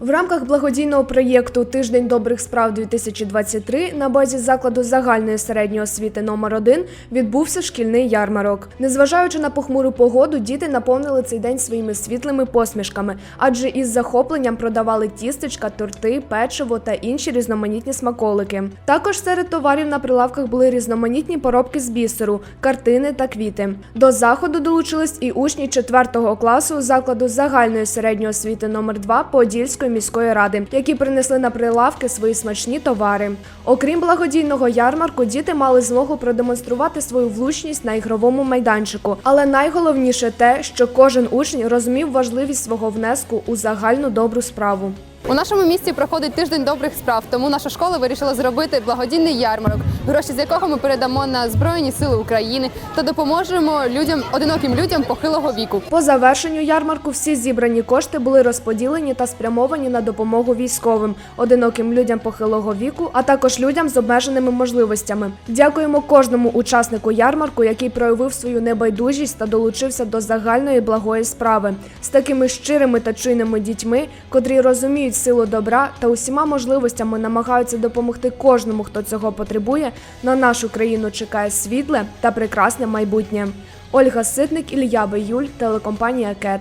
В рамках благодійного проєкту Тиждень добрих справ 2023 на базі закладу загальної середньої освіти номер 1 відбувся шкільний ярмарок. Незважаючи на похмуру погоду, діти наповнили цей день своїми світлими посмішками, адже із захопленням продавали тістечка, торти, печиво та інші різноманітні смаколики. Також серед товарів на прилавках були різноманітні поробки з бісеру, картини та квіти. До заходу долучились і учні 4 класу закладу загальної середньої освіти номер 2 Подільської міської ради, які принесли на прилавки свої смачні товари. Окрім благодійного ярмарку, діти мали змогу продемонструвати свою влучність на ігровому майданчику. Але найголовніше те, що кожен учень розумів важливість свого внеску у загальну добру справу. У нашому місті проходить тиждень добрих справ, тому наша школа вирішила зробити благодійний ярмарок, гроші з якого ми передамо на Збройні Сили України та допоможемо людям, одиноким людям похилого віку. По завершенню ярмарку всі зібрані кошти були розподілені та спрямовані на допомогу військовим, одиноким людям похилого віку, а також людям з обмеженими можливостями. Дякуємо кожному учаснику ярмарку, який проявив свою небайдужість та долучився до загальної благої справи з такими щирими та чуйними дітьми, котрі розуміють силу добра та усіма можливостями намагаються допомогти кожному, хто цього потребує. На нашу країну чекає світле та прекрасне майбутнє. Ольга Ситник, Ілья Баюль, телекомпанія Кет.